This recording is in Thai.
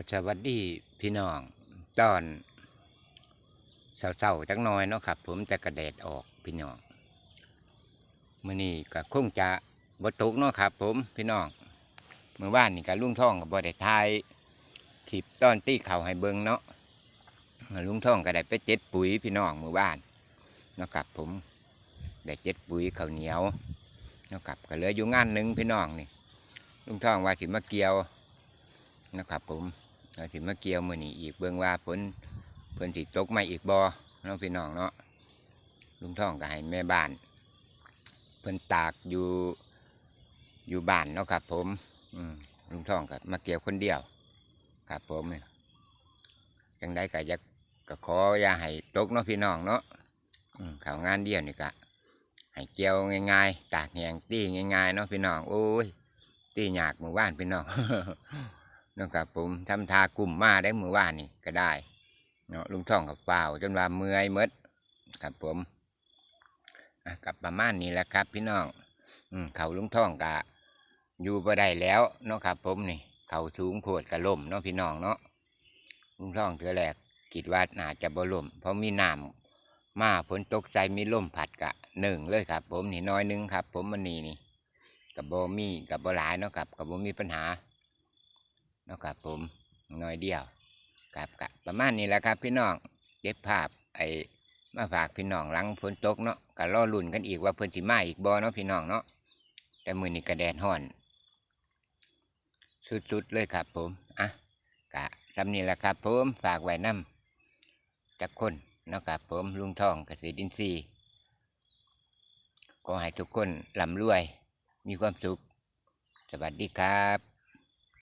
ก็สวัสดีพี่น้องตอนเศร้าๆจักหน้อยเนาะครับ ผมแต่กระแดดออกพี่น้องมื่อนี้ก็คงจะบตกเนาะครับ ผมพี่น้องเมื่อวานนี่ก็ลุงท่องกับบได้ทายคลิปตอนตีเข่าให้เบิงเนาะลุงท่องก็ได้ไปเจ็ดปุ๋ยพี่น้องเมื่อวานเนาะครับ ผมได้เจ็ดปุ๋ยข้าวเหนียวเนาะครับก็เหลืออยู่งานหนึ่งพี่น้องนี่ลุงท่องว่าสิมาเกี่ยวนะครับผม เราสิมาเกี่ยวมือนี้อีกเบิ่งว่าฝนเพิ่นสิตกมาอีกบ่เนาะพี่น้องเนาะลุงท่องก็ให้แม่บ้าน เพิ่นตากอยู่อยู่บ้านเนาะครับ ผม อืมลุงท่องก็มาเกี่ยวคนเดียว ครับผมจังได้ก็อยากก็ขออย่าให้ตกเนาะพี่น้องเนาะข่าวงานเดียวนี่ก็ให้เกี่ยวง่าย ๆ ตากแหงตีง่ายๆเนาะพี่น้องโอ้ยตีหยากหมู่บ้านพี่น้อง นะครับผมทำทากลุ่มมาได้มือว่านนี่ก็ได้เนาะลุงท่องกับเปล่าจนว่าเมื่อยมดครับผมกับประมาณนี้แหละครับ พี่น้องอืเขาลุงท่องกะอยู่บ่ได้แล้วเนาะครับ ผมนี่ เขาสูงโพดกระล่มเนาะพี่น้องเนาะลุงท่องเถือแรกคิดว่าน่าจะบ่ล่มเพราะมีน้ำมาฝนตกใจมีลมผัดกะหนึ่งเลยครับ ผมนี่น้อยนึงครับ ผมมันนี่นี่กับโบมี่กับโบหลายเนาะครับกับโบมีปัญหา นาะครับผมน้อยเดียวครับกะประมาณนี้แหละครับ พี่น้องเก็บภาพไอ้มาฝากพี่น้องหลังฝนตกเนาะก็รอลุ่นกันอีกว่าเพิ่นสิมาอีกบ่เนาะพี่น้องเนาะแต่มือนี้กระแดดห่อน สุดๆเลยครับ ผมอะกะทำนี้แหละครับ ผมฝากไว้น้ำจากคนเนาะครับผมลุงทองเกษตรอินทรีย์ขอให้ทุกคนร่ำรวย มีความสุข สวัสดีครับ